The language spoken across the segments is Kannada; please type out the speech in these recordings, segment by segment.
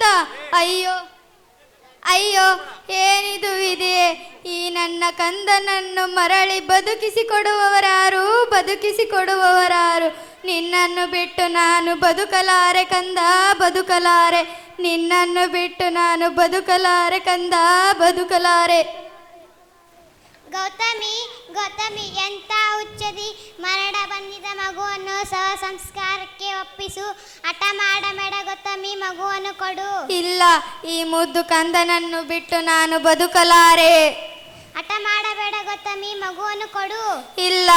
ಕಂದ ಅಯ್ಯೋ ಅಯ್ಯೋ, ಏನಿದು ಇದೆ ಈ ನನ್ನ ಕಂದನನ್ನು ಮರಳಿ ಬದುಕಿಸಿ ಕೊಡುವವರಾರು ಬದುಕಿಸಿ ಕೊಡುವವರಾರು ನಿನ್ನನ್ನು ಬಿಟ್ಟು ನಾನು ಬದುಕಲಾರೆ ಕಂದ, ಬದುಕಲಾರೆ. ನಿನ್ನನ್ನು ಬಿಟ್ಟು ನಾನು ಬದುಕಲಾರೆ ಕಂದ, ಬದುಕಲಾರೆ. ಗೌತಮಿ ಗೌತಮಿ ಎಂತ ಹುಚ್ಚದಿ? ಮರಣ ಬಂದಿದ ಮಗುವನ್ನು ಸಹ ಸಂಸ್ಕಾರಕ್ಕೆ ಒಪ್ಪಿಸು. ಹಠ ಮಾಡಬೇಡ ಗೌತಮಿ ಮಗುವನ್ನು ಕೊಡು. ಇಲ್ಲ ಈ ಮುದ್ದು ಕಂದನನ್ನು ಬಿಟ್ಟು ನಾನು ಬದುಕಲಾರೆ. ಹಠ ಮಾಡಬೇಡ ಗೌತಮಿ ಮಗುವನ್ನು ಕೊಡು. ಇಲ್ಲ.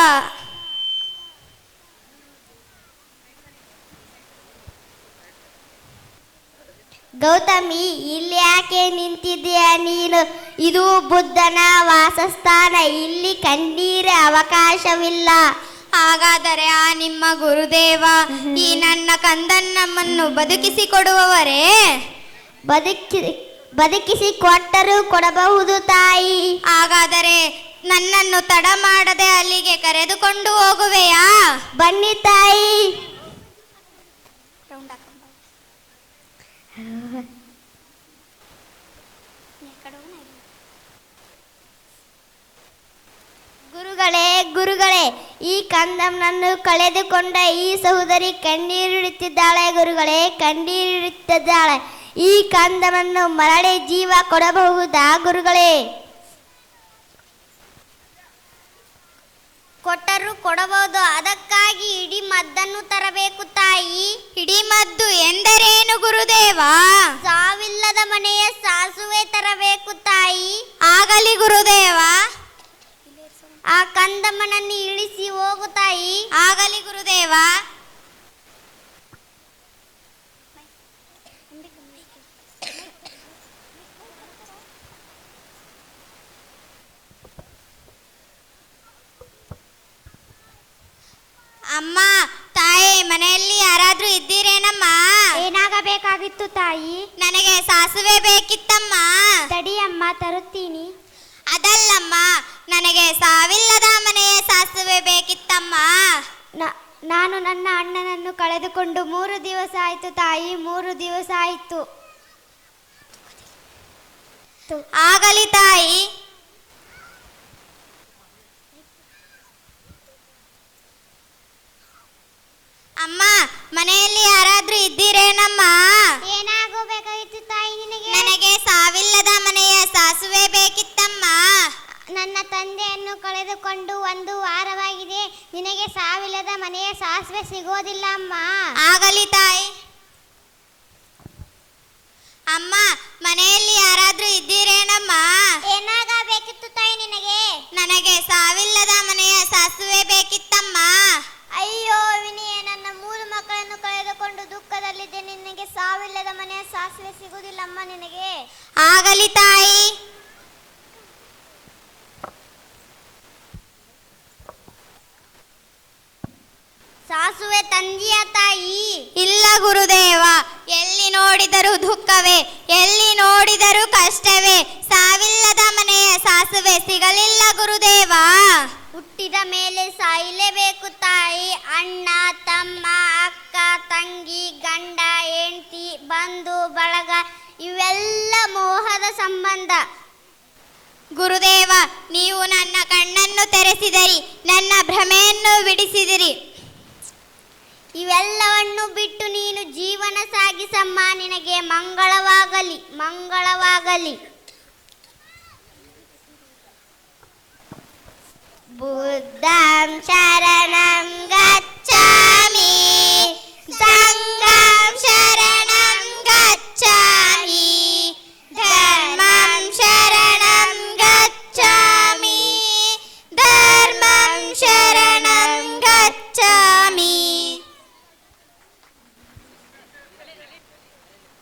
ಗೌತಮಿ ಇಲ್ಲಿ ಯಾಕೆ ನಿಂತಿದ್ದೀಯ ನೀನು? ಇದು ಬುದ್ಧನ ವಾಸಸ್ಥಾನ. ಇಲ್ಲಿ ಕಣ್ಣೀರ ಅವಕಾಶವಿಲ್ಲ. ಹಾಗಾದರೆ ಆ ನಿಮ್ಮ ಗುರುದೇವ ಈ ನನ್ನ ಕಂದನ್ನಮ್ಮನ್ನು ಬದುಕಿಸಿ ಕೊಡುವವರೇ ಬದುಕಿ ಬದುಕಿಸಿ ಕೊಟ್ಟರೂ ಕೊಡಬಹುದು ತಾಯಿ. ಹಾಗಾದರೆ ನನ್ನನ್ನು ತಡ ಮಾಡದೆ ಅಲ್ಲಿಗೆ ಕರೆದುಕೊಂಡು ಹೋಗುವೆಯಾ? ಬನ್ನಿ ತಾಯಿ. ಗುರುಗಳೇ ಈ ಕಂದಮ್ಮನನ್ನು ಕಳೆದುಕೊಂಡ ಈ ಸಹೋದರಿ ಕಣ್ಣೀರಿಡುತ್ತಿದ್ದಾಳೆ ಗುರುಗಳೇ ಕಣ್ಣೀರಿಡುತ್ತಿದ್ದಾಳೆ. ಈ ಕಂದಮನ್ನು ಮರಳಿ ಜೀವ ಕೊಡಬಹುದಾ ಗುರುಗಳೇ? ಕೊಟ್ಟರು ಕೊಡಬಹುದು ಅದಕ್ಕಾಗಿ ಇಡೀ ಮದ್ದನ್ನು ತರಬೇಕು ತಾಯಿ. ಇಡೀ ಮದ್ದು ಎಂದರೇನು ಗುರುದೇವ? ಸಾವಿಲ್ಲದ ಮನೆಯ ಸಾಸುವೆ ತರಬೇಕು ತಾಯಿ. ಆಗಲಿ ಗುರುದೇವ. ಆ ಕಂದಮ್ಮನನ್ನು ಇಳಿಸಿ ಹೋಗು ತಾಯಿ. ಆಗಲಿ ಗುರುದೇವ. ಅಮ್ಮ ತಾಯಿ ಮನೆಯಲ್ಲಿ ಯಾರಾದ್ರೂ ಇದ್ದೀರೇನಮ್ಮ? ಏನಾಗಬೇಕಾಗಿತ್ತು ತಾಯಿ? ನನಗೆ ಸಾಸುವೆ ಬೇಕಿತ್ತಮ್ಮ. ತಡಿಯಮ್ಮ ತರುತ್ತೀನಿ. ಅದಲ್ಲಮ್ಮ ನನಗೆ ಸಾವಿಲ್ಲದ ಮನೆಯ ಸಾಸುವೆ ಬೇಕಿತ್ತಮ್ಮ. ನಾನು ನನ್ನ ಅಣ್ಣನನ್ನು ಕಳೆದುಕೊಂಡು ಮೂರು ದಿವಸ ಆಯಿತು ತಾಯಿ ಮೂರು ದಿವಸ ಆಯಿತು. ಆಗಲಿ ತಾಯಿ. ಅಮ್ಮ ಮನೆಯಲ್ಲಿ ಯಾರಾದ್ರೂ ಇದ್ದೀರೇನಮ್ಮ? ಏನಾಗಬೇಕಾಗಿತ್ತು ತಾಯಿ ನಿನಗೆ? ನನಗೆ ಸಾವಿಲ್ಲದ ಬೇಕಿತ್ತಮ್ಮ ನನ್ನ ತಂದೆಯನ್ನು ಕಳೆದುಕೊಂಡು ಒಂದು ವಾರವಾಗಿದೆ. ನಿನಗೆ ಸಾವಿಲ್ಲದ ಮನೆಯ ಸಾಸಿವೆ ಸಿಗೋದಿಲ್ಲ ಅಮ್ಮ ಆಗಲಿ ತಾಯಿ. ಅಮ್ಮ ಮನೆಯಲ್ಲಿ ಯಾರಾದ್ರೂ ಇದ್ದೀರೇನಮ್ಮ? ಏನಾಗಬೇಕಿತ್ತು ತಾಯಿ ನಿನಗೆ? ನನಗೆ ಸಾವಿಲ್ಲದ ಮನೆಯ ಸಾಸುವೆ ಬೇಕಿತ್ತಮ್ಮ. ಅಯ್ಯೋ ವಿನಿಯ ನನ್ನ ಮೂರು ಮಕ್ಕಳನ್ನು ಕಳೆದುಕೊಂಡು ದುಃಖದಲ್ಲಿದ್ದೆ. ನಿನಗೆ ಸಾವಿಲ್ಲದ ಮನೆಯ ಸಾಸಿವೆ ಸಿಗುವುದಿಲ್ಲಮ್ಮ ನಿನಗೆ. ಆಗಲಿ ತಾಯಿ. ಸಾಸುವೆ ತಂದಿಯ ತಾಯಿ? ಇಲ್ಲ ಗುರುದೇವ ಎಲ್ಲಿ ನೋಡಿದರೂ ದುಃಖವೇ ಎಲ್ಲಿ ನೋಡಿದರೂ ಕಷ್ಟವೇ ಸಾವಿಲ್ಲದ ಮನೆಯ ಸಾಸುವೆ ಸಿಗಲಿಲ್ಲ ಗುರುದೇವ. ಹುಟ್ಟಿದ ಮೇಲೆ ಸಾಯಲೇಬೇಕು ತಾಯಿ. ಅಣ್ಣ ತಮ್ಮ ಅಕ್ಕ ತಂಗಿ ಗಂಡ ಹೆಂಡತಿ ಬಂಧು ಬಳಗ ಇವೆಲ್ಲ ಮೋಹದ ಸಂಬಂಧ. ಗುರುದೇವ ನೀವು ನನ್ನ ಕಣ್ಣನ್ನು ತೆರೆಸಿದಿರಿ ನನ್ನ ಭ್ರಮೆಯನ್ನು ಬಿಡಿಸಿದಿರಿ. ಇವೆಲ್ಲವನ್ನು ಬಿಟ್ಟು ನೀನು ಜೀವನ ಸಾಗಿಸಮ್ಮ. ನಿನಗೆ ಮಂಗಳವಾಗಲಿ ಮಂಗಳವಾಗಲಿ.